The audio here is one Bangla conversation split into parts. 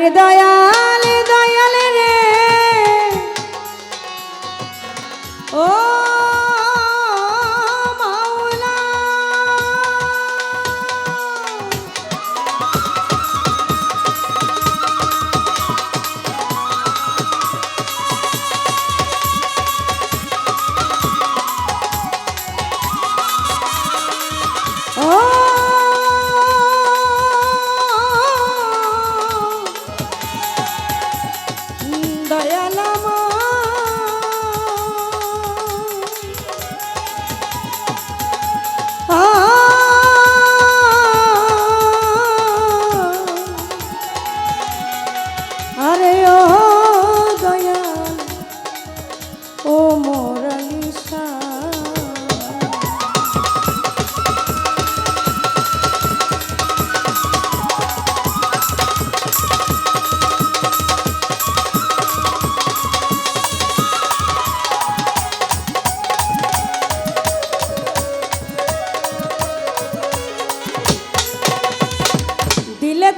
প্রাণের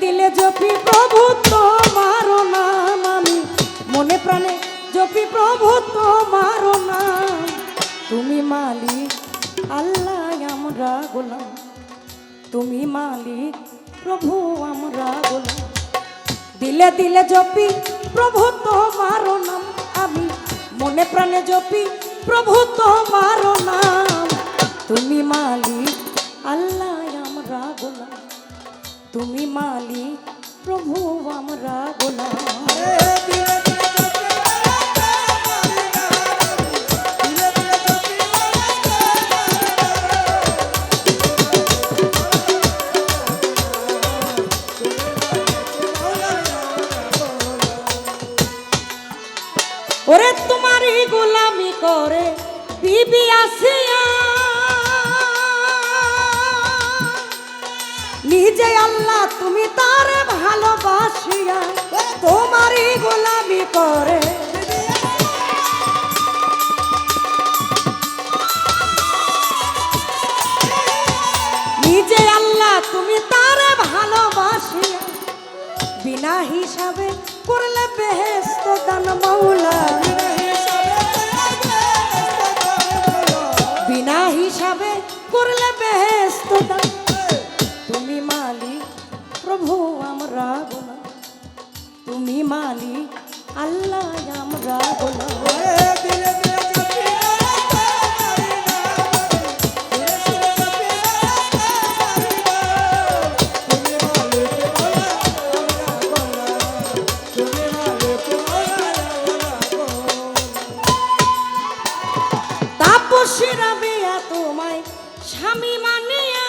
দিলে জপি প্রভু তোমার নাম। আমি মনে প্রাণে জপি প্রভু তোমার নাম। তুমি মালিক, আল্লাহ আমরা গোলাম। তুমি মালিক, প্রভু আমরা গোলাম। দিলে দিলে জপি প্রভু তোমার নাম। আমি মনে প্রাণে জপি প্রভু তোমার নাম। তুমি মালিক, আল্লাহ আমরা গোলাম। তুমি মালিক প্রভু আমরা গোলাম। ওরে তোমারই গোলামি করে বিবি আসিয়া নিজে আল্লাহ, তুমি তারে ভালোবাসিয়া, তোমারই গোলামি করে। নিজে আল্লাহ, তুমি তারে ভালোবাসিয়া, বিনা হিসাবে করলে বেহেস্ত দান মৌলা। আল্লাহ আমরা গোলাম তাপসীরা বেয়া তোমায় স্বামী মানিয়া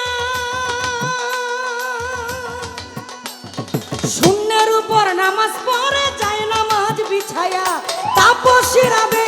তাপসীরা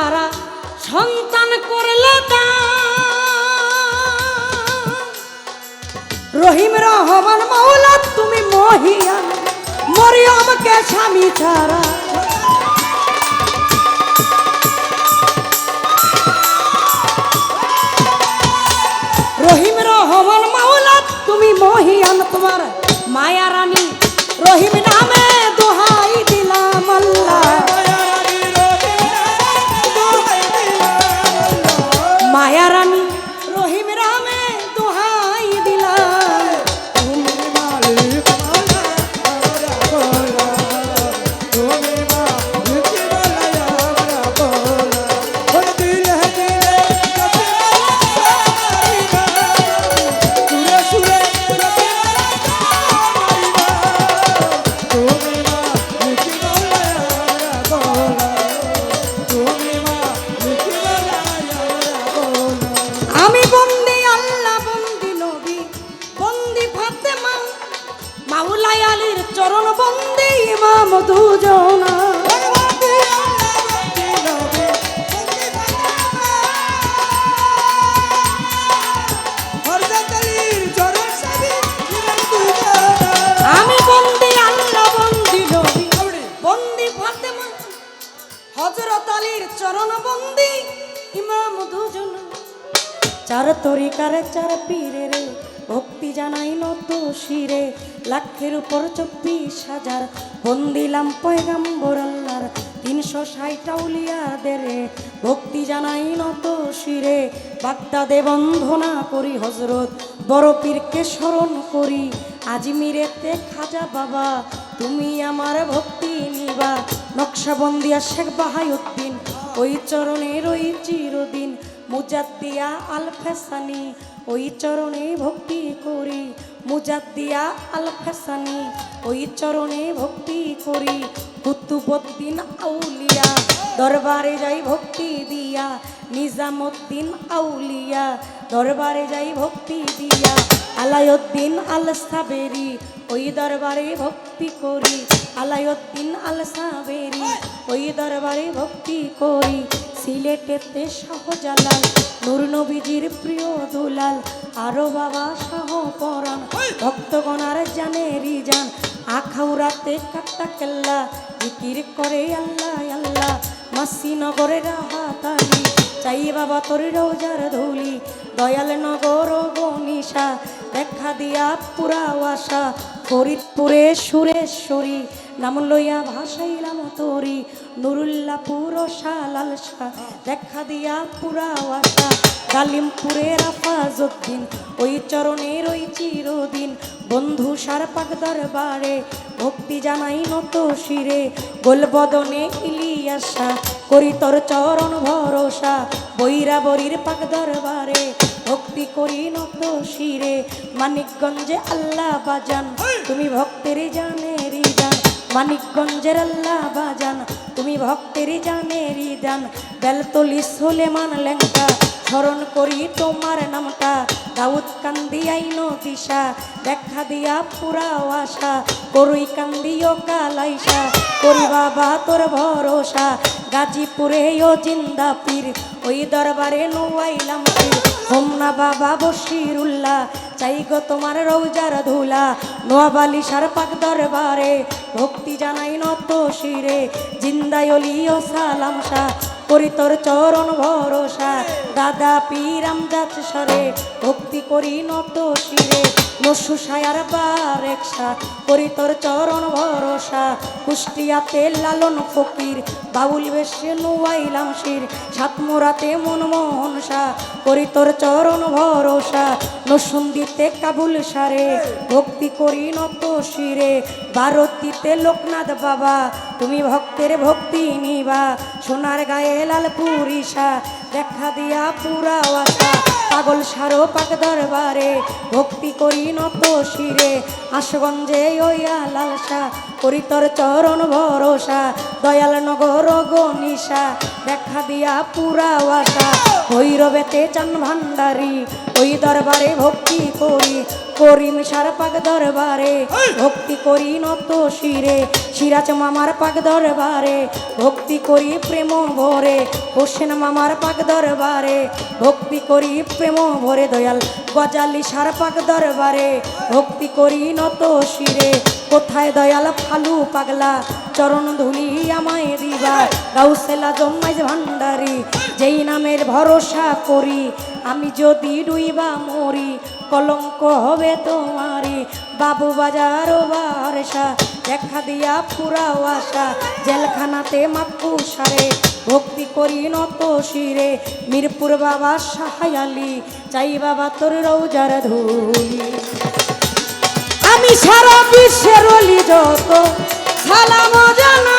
ছাড়া সন্তান করলে। রহিম রহমান মাওলা, তুমি মহিয়ান মরিও আমাকে স্বামী ছাড়া রহিম রহমান মাওলা, তুমি মহিয়ান তোমার মায়া রানী রহিম নামে চার তরিকার চার পীরে রে, ভক্তি জানাই নত শিরে, লাখের উপর চব্বিশ হাজার। বন্দিলাম পয়গাম্বর আল্লাহর তিনশো ষাট আউলিয়াদের রে, ভক্তি নত শিরে। বাগদাদে বন্ধনা করি হজরত বড় পীরকে স্মরণ করি, আজমিরেতে খাজা বাবা, তুমি আমার ভক্তি নিবা। নকশাবন্দিয়া শেখ বাহাইউদ্দিন ওই চরণের ওই চিরদিন। মুজাদ্দিয়া আল ফেসানি ওই চরণে ভক্তি করি। মুজাদ্দিয়া আল ফেসানি ওই চরণে ভক্তি করি। কুতুবুদ্দিন আউলিয়া, দরবারে যাই ভক্তি দিয়া। নিজামুদ্দিন আউলিয়া, দরবারে যাই ভক্তি দিয়া। আলাউদ্দিন আল সাবেরি ওই দরবারে ভক্তি করি। আলাউদ্দিন আল সাবেরি ওই দরবারে ভক্তি করি। সিলেটেতে শাহজালাল নূর নবীজির প্রিয় দুলাল আরও বাবা শাহ পরাণ ভক্তগণার জান আখাউরাতে কাটা কেল্লা জিকির করে আল্লাহ আল্লাহ মাসিনগরে রাহাতালি চাই বাবা তোর রোজার ধুলি দয়াল নগর গনিশা দেখা দিয়া পুরা আশা ফরিদপুরে সুরেশ্বরী নাম লইয়া ভাসাইলাম তোরি নুরুল্লাহ পুরো লাল শাহ দেখা দিয়া পুরা আশা গালিমপুরে রাফাজউদ্দিন ওই চরণের ওই চিরদিন বন্ধু সার পাক দরবারে ভক্তি জানাই নত শিরে গোলবদনে ইলিয়াসা করি তোর চরণ ভরসা বৈরা বরির পাক দরবারে ভক্তি করি নত শিরে মানিকগঞ্জে আল্লাহ বাজান তুমি ভক্তের জান মানিকগঞ্জের আল্লাহ বাজান, তুমি ভক্তের জানেরি জান বেলতলি সোলেমান লেঙ্কা স্মরণ করি তোমার নামটা। দাউদ কান্দি আইন দিশা দেখা দিয়া পুরা আশা। করুই কান্দিও কালাইসা করি বাবা তোর ভরসা। গাজীপুরে ও জিন্দা পীর ওই দরবারে নোয়াইলাম পীর। হোমনা বাবা বশিরুল্লাহ, চাই গো তোমার রৌজার ধুলা। নোয়াবালি সার পাক দরবারে ভক্তি জানাই নত শিরে। জিন্দায়লি ও সালাম শাহ, করি তোর চরণ ভরসা। দাদা পীরাম যাচ্ছে সরে, ভক্তি করি নত শিরে। নসু সায়ার বার একসা, করি চরণ ভরসা। কুষ্টিয়াতে লালন ফকির, বাউল বেশে নুয়াইলাম শির। সাতমোরাতে মনমোহন সা করি তোর চরণ ভরসা। নসুন্দিতে কাবুল সারে, ভক্তি করি নত শিরে। ভারতীতে লোকনাথ বাবা তুমি ভক্তের ভক্তি নিবা, সোনার গায়ে লাল পুরিশা দেখা দিয়া পুরা আশা। পাগল সারো পাক দরবারে, ভক্তি করি নত শিরে আশগঞ্জে ওইয়া লালসা, করি তোর চরণ ভরসা। দয়াল নগর গনিশা দেখা দিয়া পুরা আশা। ভৈরবেতে চান ভান্ডারি ওই দরবারে ভক্তি করি করিম সার পাক দরবারে। ভক্তি করি নত শিরে সিরাজ মামার পাক দরবারে। ভক্তি করি প্রেম ভরে হোসেন মামার পাক দরবারে। ভক্তি করি প্রেম ভরে দয়াল গজালি সার পাক দরবারে। ভক্তি করি নত শিরে কোথায় দয়াল ফালু পাগলা চরণ ধুলি আমায় দিবা। গাউসেলা জন্মাইজ ভান্ডারি, যেই নামের ভরসা করি, আমি যদি ডুইবা মরি, কলঙ্ক হবে তোমারি বাবু বাজার বারসা, দেখা দিয়া পুরাও আশা, জেলখানাতে মাকু সারে, ভক্তি করি নত শিরে। মিরপুর বাবা সাহায়ালি, চাই বাবা তোর রৌজার ধুলি। আমি সারা বিশ্বের যত সালাম জানা।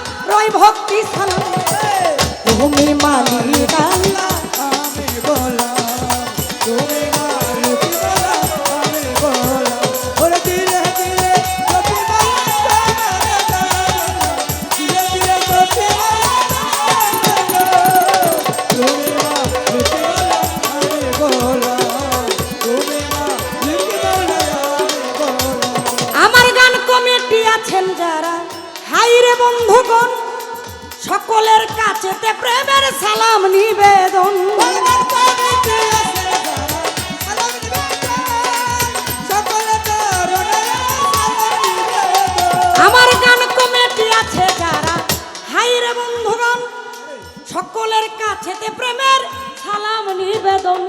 রয় ভক্তি স্থান তুমি মালিক আল্লাহ। সকলের কাছেতে প্রেমের সালাম নিবেদন।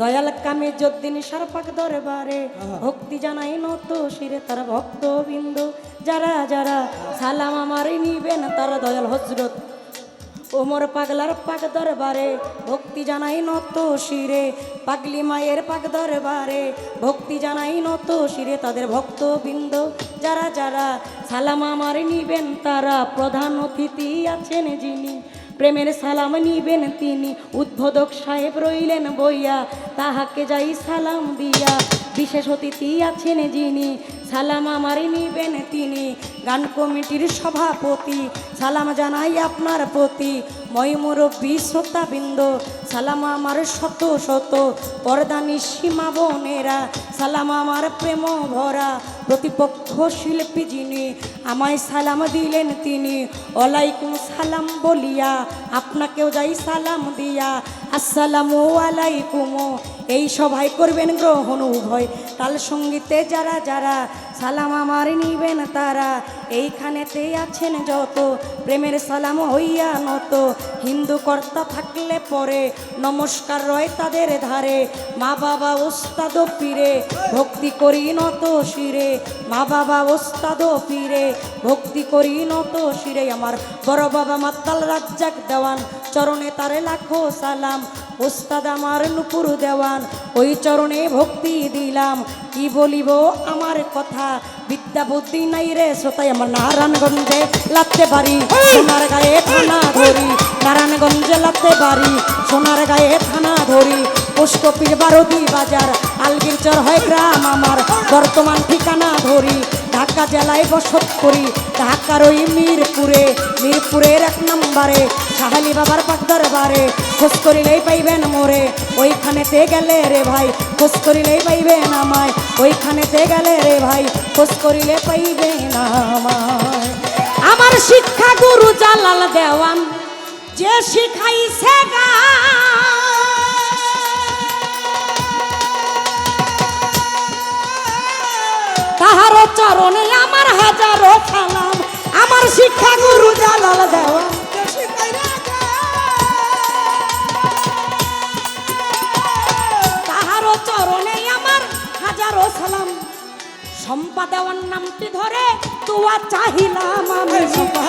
দয়াল কামে যদ্দিন সারপাক দরবারে ভক্তি জানাই নত শিরে তার ভক্ত বিন্দু যারা যারা সালাম আমারই নিবেন তার দয়াল হজরত ওমর পাগলার পাক দরবারে ভক্তি জানাই নত শিরে। পাগলি মায়ের পাক দরবারে ভক্তি জানাই নত শিরে তাদের ভক্ত বৃন্দ যারা যারা সালাম আমার নিবেন তারা প্রধান অতিথি আছেন যিনি। প্রেমের সালাম নিবেন তিনি। উদ্বোধক সাহেব রইলেন বইয়া, তাহাকে যাই সালাম দিয়া। বিশেষ অতিথি আছেন যিনি, সালাম আমারই নিবেন তিনি। গান কমিটির সভাপতি। সালাম জানাই আপনার প্রতি। মই মুরব্বী শ্রোতাবৃন্দ, সালাম আমার শত শত পরদানি সীমা বোনেরা, সালাম আমার প্রেম ভরা প্রতিপক্ষ শিল্পী যিনি, আমায় সালাম দিলেন তিনি। ওয়ালাইকুম সালাম বলিয়া আপনাকেও যাই সালাম দিয়া। আসসালামু আলাইকুম। এই সভায় করবেন গ্রহণ উভয়। তাল সঙ্গীতে যারা যারা সালাম আমার নিবেন তারা। এইখানেতে আছেন যত, প্রেমের সালাম হইয়া নত। হিন্দু কর্তা থাকলে পরে নমস্কার রয় তাদের ধারে। মা বাবা ওস্তাদ পীরে, ভক্তি করি নত শিরে। মা বাবা ওস্তাদ পীরে, ভক্তি করি নত শিরে। আমার বড় বাবা মাতাল রাজ্জাক দেওয়ান, চরণে তারে লাখো সালাম। ওস্তাদ আমার নুপুর দেওয়ান, ওই চরণে ভক্তি দিলাম। কি বলিব আমার কথা? বিদ্যা বুদ্ধি নাই রে শ্রোতাই আমার নারায়ণগঞ্জে লাগতে পারি সোনার গায়ে থানা ধরি। নারায়ণগঞ্জে লাগতে পারি সোনার গায়ে থানা ধরি। পুষ্পপীর বারদি বাজার, আলগির চর হয় গ্রাম আমার। বর্তমান ঠিকানা ধরি, ঢাকা জেলায় বসত করি। ঢাকার ওই মিরপুরে, মিরপুরের এক নম্বরে, সাহালি বাবার পাক দরবারে। খোঁজ করিলেই পাইবেন মোরে। ওইখানেতে গেলে রে ভাই, খোঁজ করিলেই পাইবেন আমায়। ওইখানেতে গেলে রে ভাই, খোঁজ করিলে পাইবেন আমায়। আমার শিক্ষা গুরু জালাল দেওয়ান, যে শিখাইছে তাহার চরণে আমার হাজারো সালাম আমার শিক্ষা গুরু জালাল দেওয়ান হাজারো সালাম। নামটি ধরে তোয়া চাহিলাম আমি। সম্পা